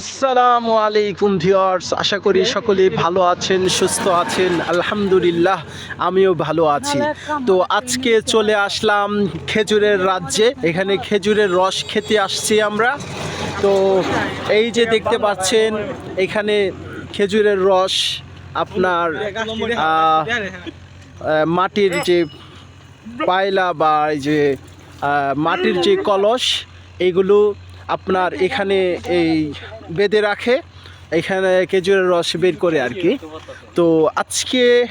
আসসালামু আলাইকুম ভিউয়ার্স আশা করি সকলেই ভালো আছেন সুস্থ আছেন আলহামদুলিল্লাহ আমিও ভালো আছি। তো আজকে চলে আসলাম খেজুরের রাজ্যে এখানে খেজুরের রস খেতে আসছি আমরা। তো এই যে দেখতে পাচ্ছেন এখানে খেজুরের রস আপনার মাটির যে পায়লা বা এই যে মাটির যে কলস এইগুলো আপনার এখানে এই বেঁধে রাখে এখানে খেজুরের রস বের করে আর কি। তো আজকে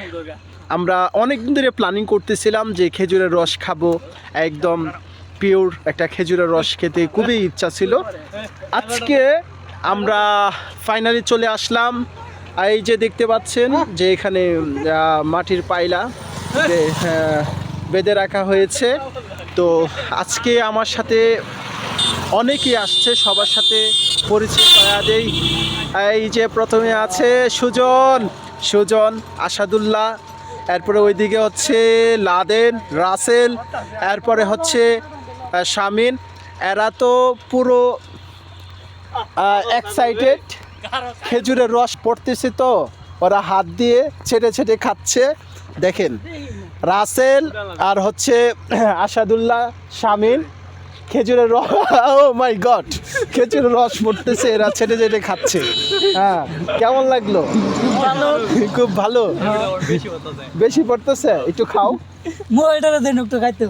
আমরা অনেক দিন ধরে প্ল্যানিং করতেছিলাম যে খেজুরের রস খাব একদম পিওর একটা খেজুরের রস খেতে খুবই ইচ্ছা ছিল। আজকে আমরা ফাইনালি চলে আসলাম। এই যে দেখতে পাচ্ছেন যে এখানে মাটির পায়লা যে, আহ, বেঁধে রাখা হয়েছে। তো আজকে আমার সাথে অনেকেই আসছে সবার সাথে পরিচয় করা দেই এই যে প্রথমে আছে সুজন সুজন আসাদুল্লাহ, এরপরে ওইদিকে হচ্ছে লাদেন, রাসেল, এরপরে হচ্ছে শামিন। এরা তো পুরো এক্সাইটেড খেজুরের রস পড়তেছে তো, ওরা হাত দিয়ে ছেটে ছেটে খাচ্ছে। দেখেন, রাসেল আর হচ্ছে আসাদুল্লাহ, শামিন। খেজুরের রস ও মাই গড খেজুরের রস পড়তেছে এরা ছেটে ছেটে খাচ্ছে। হ্যাঁ কেমন লাগল? খুব ভালো। বেশি পড়তেছে? একটু খাও। মো এটারে দেন একটু খাইতে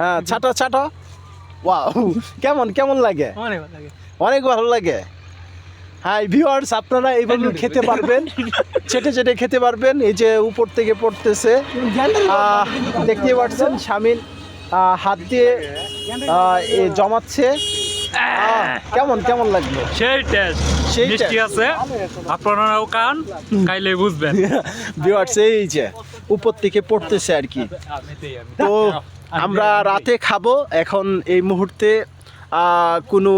হ্যাঁ ছাটা ছাটা। ওয়াও কেমন কেমন লাগে? অনেক ভালো লাগে। অনেক ভালো লাগে। হাই ভিউয়ার্স আপনারা এইভাবে খেতে পারবেন। চেটে চেটে খেতে পারবেন। এই যে উপর থেকে পড়তেছে। দেখতে পাচ্ছেন শামিল। আহ, হাত দিয়ে জমাচ্ছে। কেমন কেমন লাগল? সেই টেস্ট সেই মিষ্টি। আছে। আপনারাও কান খাইলে বুঝবেন। ভিউয়ার্স এই যে উপর থেকে পড়তেছে আর কি। তো আমরা রাতে খাব। এখন এই মুহূর্তে কোনো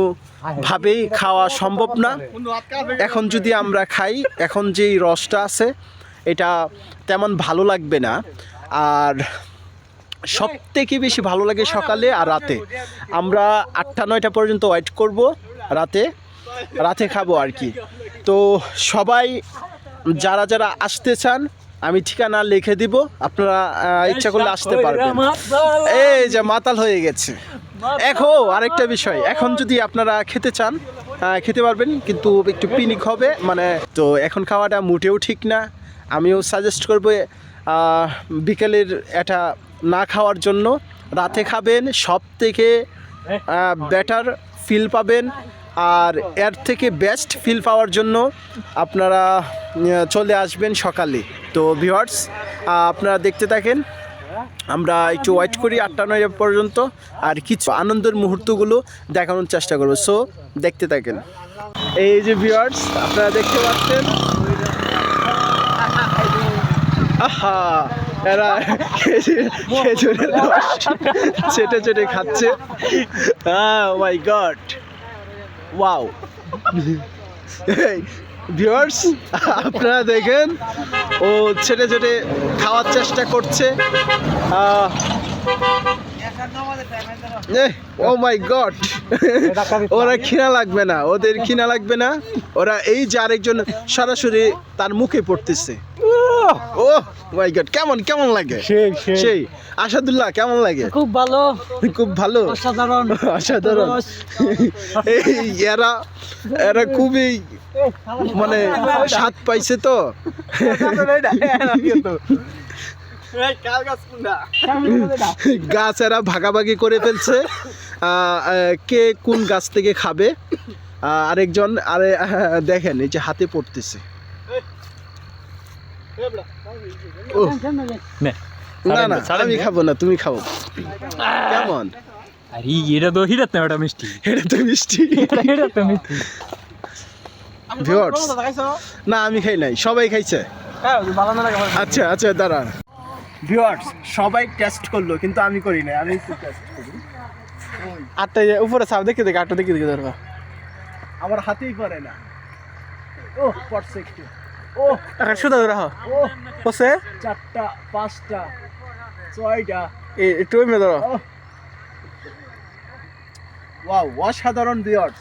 ভাবেই খাওয়া সম্ভব না। এখন যদি আমরা খাই এখন যেই রসটা আছে এটা তেমন ভালো লাগবে না। আর সব থেকে বেশি ভালো লাগে সকালে আর রাতে। আমরা আটটা নয়টা পর্যন্ত ওয়েট করব রাতে রাতে খাব আর কি। তো সবাই যারা যারা আসতে চান আমি ঠিকানা লিখে দিব। আপনারা ইচ্ছা করলে আসতে পারবেন। এই যে মাতাল হয়ে গেছে। এখন আরেকটা বিষয়। এখন যদি আপনারা খেতে চান খেতে পারবেন কিন্তু একটু পিনিক হবে। মানে তো এখন খাওয়াটা মোটেও ঠিক না। আমিও সাজেস্ট করব বিকেলের এটা না খাওয়ার জন্য রাতে খাবেন সব থেকে বেটার ফিল পাবেন আর এর থেকে বেস্ট ফিল পাওয়ার জন্য আপনারা চলে আসবেন সকালে। তো ভিওয়ার্স আপনারা দেখতে থাকেন, আমরা একটু ওয়েট করি আটটা নয় পর্যন্ত আর কিছু আনন্দের মুহূর্তগুলো দেখানোর চেষ্টা করব। সো দেখতে থাকেন। এই যে ভিউয়ার্স আপনারা দেখতে পাচ্ছেন? আহা! এরা খেজুরের রস চেটে চেটে খাচ্ছে। হ্যাঁ মাই গড ওয়াও ভিউয়ার্স আপনারা দেখেন ও ছেটে ছেটে খাওয়ার চেষ্টা করছে। ও মাই গড ওরা খিনা লাগবে না ওদের খিনা লাগবে না। ওরা এই যে আরেকজন সরাসরি তার মুখে পড়তেছে। ও মাই গড কেমন কেমন লাগে? সেই সেই। আসাদুল্লাহ কেমন লাগে? খুব ভালো। খুব ভালো? অসাধারণ। অসাধারণ। এই এরা এরা খুবই মানে স্বাদ পাইছে তো। গাছ এরা ভাগাভাগি করে ফেলছে। কে কোন গাছ থেকে খাবে? আরেকজন আরে দেখেন এই যে হাতে পড়তেছে। না না আমি খাব না তুমি খাব কেমন? আরে এটা তো হিরাত না ওটা মিষ্টি। এটা তো মিষ্টি। এটা তো মিষ্টি। ভিউয়ার্স না আমি খাই নাই সবাই খাইছে। আচ্ছা আচ্ছা দাঁড়া। ভিউয়ার্স সবাই টেস্ট করল কিন্তু আমি করি নাই আমি একটু টেস্ট করি। আটটা উপরে সাপ দেখে দেখে আটটা দেখে দেখে ধরবা। আমার হাতেই করে না। ও পড়ছে একটু। ও এখন সুদা ধরা হ ও বসে। চারটা পাঁচটা ছয়টা। একটু ওই মেয়ে ধরো ওয়াও অসাধারণ ভিউয়ার্স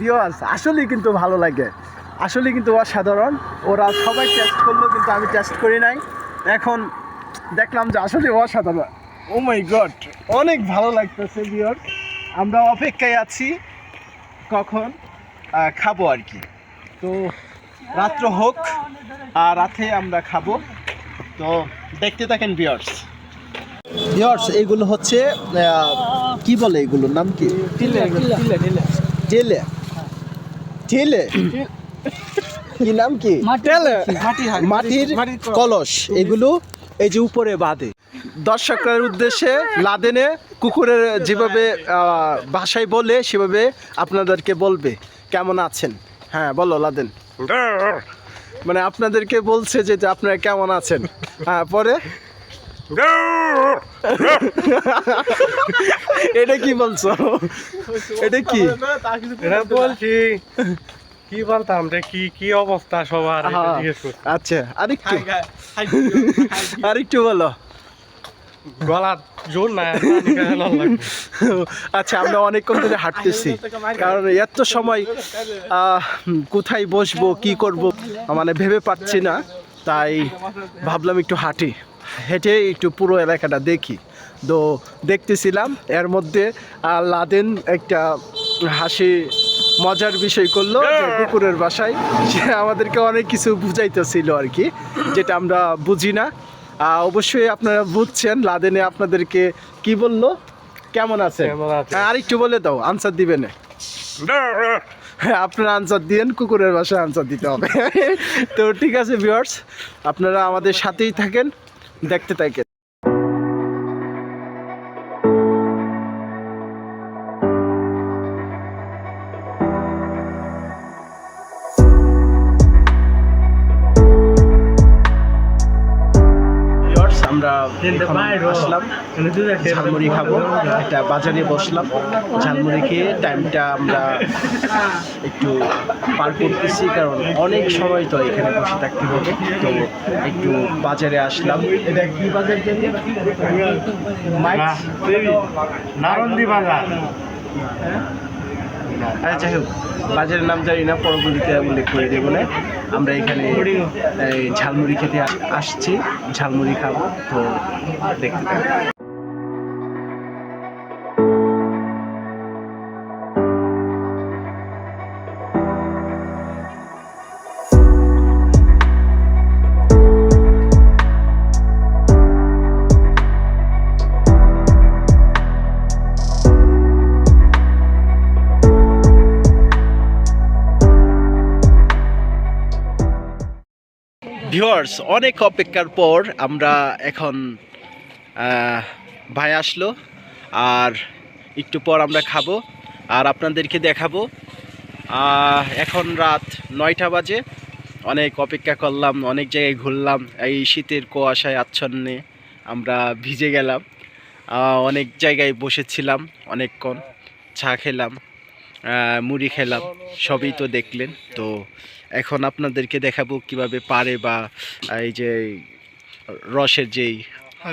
ভিউয়ার্স আসলে কিন্তু ভালো লাগে। আসলে কিন্তু অসাধারণ। ওরা সবাই টেস্ট করল কিন্তু আমি টেস্ট করি নাই। এখন দেখলাম যে আসলে অসাধারণ। ও মাই গড অনেক ভালো লাগতেছে ভিউয়ার্স আমরা অপেক্ষায় আছি কখন খাব আর কি। তো রাত্র হোক আর রাতে আমরা খাব। তো দেখতে থাকেন ভিউয়ার্স। ভিউয়ার্স এগুলো হচ্ছে আহ, কি বলে এগুলোর নাম কি? টেলে টেলে কি নাম কি? মাটির কলস। এগুলো এই যে উপরে বাঁধে। দর্শকের উদ্দেশ্যে লাদেনে কুকুরের যেভাবে ভাষায় বলে সেভাবে আপনাদেরকে বলবে। কেমন আছেন? হ্যাঁ বলো লাদেন। মানে আপনাদেরকে বলছে যে যে আপনারা কেমন আছেন? হ্যাঁ পরে? এটা কি বলছো? এটা কি? এটা বলছি কি বলতাম রে কি কি অবস্থা সবার? হ্যাঁ। আচ্ছা আরেকটু। আরেকটু বলো। গলা জোর লাগবে। আচ্ছা আমরা অনেকক্ষণ ধরে হাঁটতেছি। কারণ এত সময় কোথায় বসবো কি করব মানে ভেবে পাচ্ছি না। তাই ভাবলাম একটু হাঁটি। হেঁটে একটু পুরো এলাকাটা দেখি। তো দেখতেছিলাম এর মধ্যে লাদেন একটা হাসি মজার বিষয় করল যে কুকুরের বাসায়। সে আমাদেরকে অনেক কিছু বুঝাইতেছিল আর কি যেটা আমরা বুঝি না। অবশ্যই আপনারা বুঝছেন লাদেনে আপনাদেরকে কি বলল? কেমন আছে আর একটু বলে দাও আনসার দিবেন হ্যাঁ আপনারা আনসার দিয়েন কুকুরের বাসায় আনসার দিতে হবে। তো ঠিক আছে ভিউয়ার্স আপনারা আমাদের সাথেই থাকেন দেখতে থাকেন। আসলাম। ঝালমুড়ি খাব একটা বাজারে বসলাম। ঝালমুড়ি খেয়ে টাইমটা আমরা একটু পার করতেছি কারণ অনেক সময় তো এখানে বসে থাকতে হবে। তো একটু বাজারে আসলাম। এটা কি বাজার নারন্দি বাজার। আচ্ছা যাই হোক, বাজারের নাম জানি না, পরবর্তীতে উল্লেখ করে দেবো না আমরা এখানে ঝালমুড়ি খেতে আস- আসছি, ঝালমুড়ি খাব, তো দেখতে। ভিউয়ার্স অনেক অপেক্ষার পর আমরা এখন ভাই আসলো, আর একটু পর আমরা খাব, আর আপনাদেরকে দেখাবো। এখন রাত নয়টা বাজে, অনেক অপেক্ষা করলাম, অনেক জায়গায় ঘুরলাম, এই শীতের কুয়াশায় আচ্ছন্নে আমরা ভিজে গেলাম। অনেক জায়গায় বসেছিলাম, অনেকক্ষণ চা খেলাম মুড়ি খেলাম, সবই তো দেখলেন, তো এখন আপনাদেরকে দেখাবো কীভাবে পারে বা এই যে রসের যেই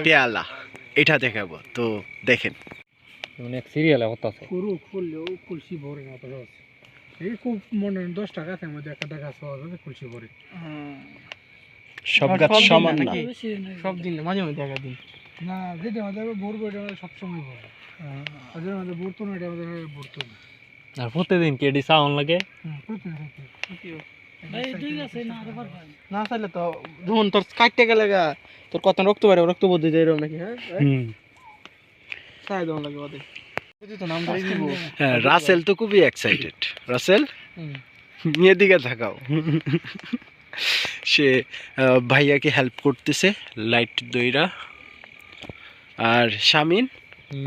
পেয়ালা এটা দেখাবো। তো দেখেন। অনেক সিরিয়ালে হতাছে পুরো খুললেও কুলসি ভরে না তো এই খুব মনে দশ টাকা আছে মধ্যে একটা টাকা পাওয়া যাবে কুলসি ভরে। সব গাছ সমান না। সব দিন মাঝে মাঝে একা দিন। না যেটা আমাদের ভরবো এটা আমাদের সবসময় ভরবো আর যেটা আমাদের ভরতো না এটা আমাদের ভরতো না। আর প্রতিদিন কেডি সাউন্ড লাগে? না চাইলে তো যখন তোর কাটতে গেলে গা, তোর কত রক্ত বাড়ে রক্ত যায় এরকম নাকি হ্যাঁ? চাই দেওয়া লাগে ওদের। যদি তো নাম ধরে দিব। হ্যাঁ রাসেল তো খুবই এক্সাইটেড রাসেল? নিয়ে দিকে থাকাও সে আহ, ভাইয়াকে হেল্প করতেছে লাইট দইরা। আর শামিন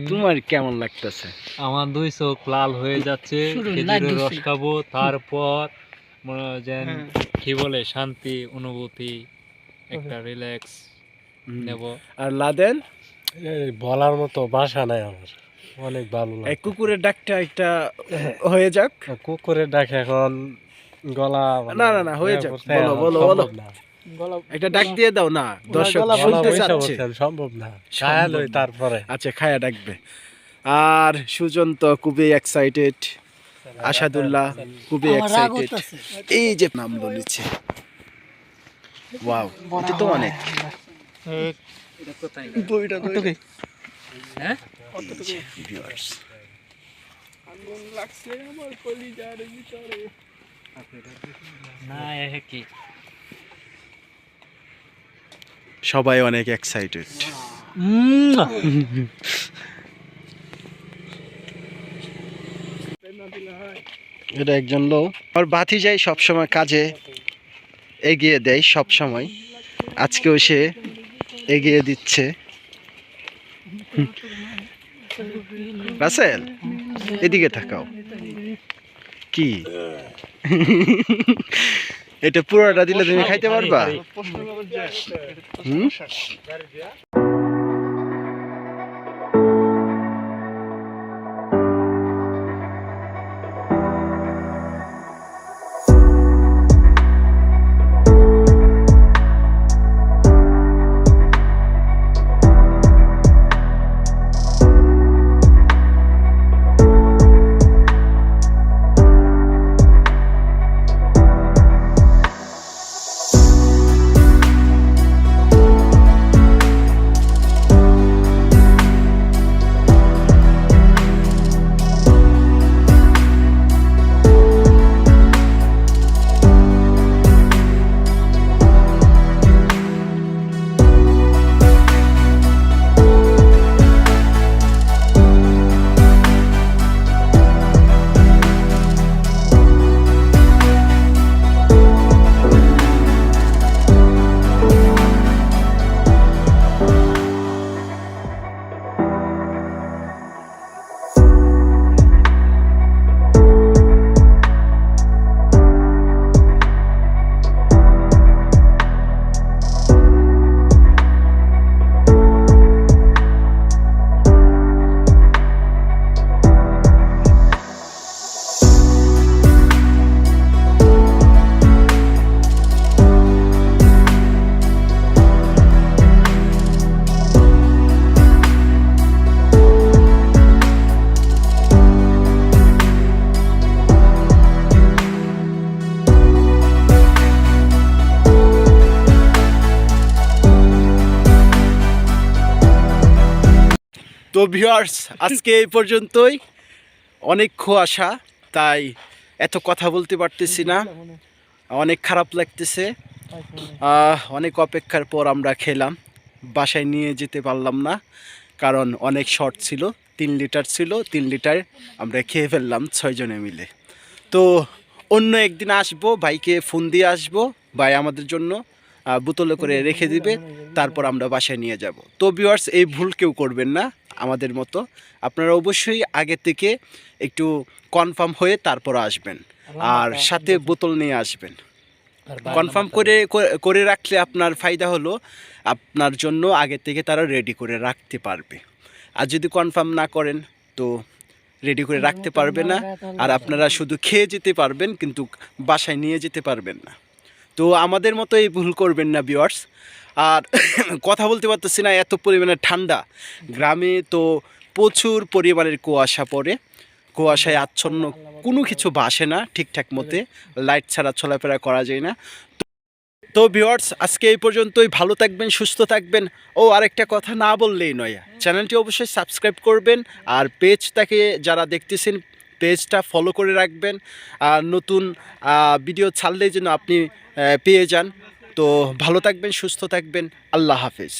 তোমার কেমন লাগতেছে? আমার দুই চোখ লাল হয়ে যাচ্ছে খেজুরের রস খাব তারপর মনে হয় যেন হ্যাঁ। কি বলে শান্তি অনুভূতি একটা রিল্যাক্স নেব। আর লাদেন? বলার মতো ভাষা নাই আমার। অনেক ভালো লাগে কুকুরের ডাকটা একটা হয়ে যাক। কুকুরের ডাকে এখন গলা মানে না, না, না, হয়ে যাক। বলো, বলো, বলো। না। একটা ডাক দিয়ে দাও না দর্শক শুনতে চাচ্ছে। সম্ভব না। খায়া লই তারপরে। আচ্ছা খায়া ডাকবে। আর সুজন তো খুবই এক্সাইটেড আসাদুল্লাহ খুবই এক্সাইটেড এই যে নাম বলেছে ওয়াও এটা তো অনেক। হ্যাঁ? সবাই অনেক এক্সাইটেড এটা একজন লোক। আর বাতি যায় সবসময় কাজে এগিয়ে দেয় সব সময় আজকেও সে এগিয়ে দিচ্ছে। রাসেল, এদিকে থাকাও কি? এটা পুরোটা দিলে তুমি খাইতে পারবা? হুম? ভিউয়ার্স আজকে এই পর্যন্তই। অনেক কুয়াশা, তাই এত কথা বলতে পারতেছি না। অনেক খারাপ লাগতেছে। অনেক অপেক্ষার পর আমরা খেলাম। বাসায় নিয়ে যেতে পারলাম না, কারণ অনেক শর্ট ছিল, তিন লিটার ছিল, তিন লিটার আমরা খেয়ে ফেললাম ছয়জনে মিলে। তো, অন্য একদিন আসব, ভাইকে ফোন দিয়ে আসব, ভাই আমাদের জন্য। বোতলে করে রেখে দিবে তারপর আমরা বাসায় নিয়ে যাব। তো ভিউয়ার্স এই ভুল কেউ করবেন না আমাদের মতো। আপনারা অবশ্যই আগে থেকে একটু কনফার্ম হয়ে তারপর আসবেন। আর সাথে বোতল নিয়ে আসবেন। কনফার্ম করে করে- করে রাখলে আপনার ফায়দা হলো আপনার জন্য আগে থেকে তারা রেডি করে রাখতে পারবে। আর যদি কনফার্ম না করেন তো রেডি করে রাখতে পারবে না। আর আপনারা শুধু খেয়ে যেতে পারবেন কিন্তু বাসায় নিয়ে যেতে পারবেন না। তো আমাদের মতো এই ভুল করবেন না বিওয়ার্স আর কথা বলতে পারতেছি না, এত পরিমাণে ঠান্ডা। গ্রামে তো প্রচুর পরিমাণের কুয়াশা পড়ে। কুয়াশায় আচ্ছন্ন কোনো কিছু বাসে না, ঠিকঠাক মতে। লাইট ছাড়া চলাফেরা করা যায় না। তো- তো ভিওয়ার্স আজকে এই পর্যন্তই। ভালো থাকবেন, সুস্থ থাকবেন। ও, আরেকটা কথা না বললেই নয়। চ্যানেলটি অবশ্যই সাবস্ক্রাইব করবেন। আর পেজটাকে যারা দেখতেছেন পেজটা ফলো করে রাখবেন। আর নতুন ভিডিও ছাড়লেই যেন আপনি পেয়ে যান। তো ভালো থাকবেন, সুস্থ থাকবেন। আল্লাহ হাফেজ।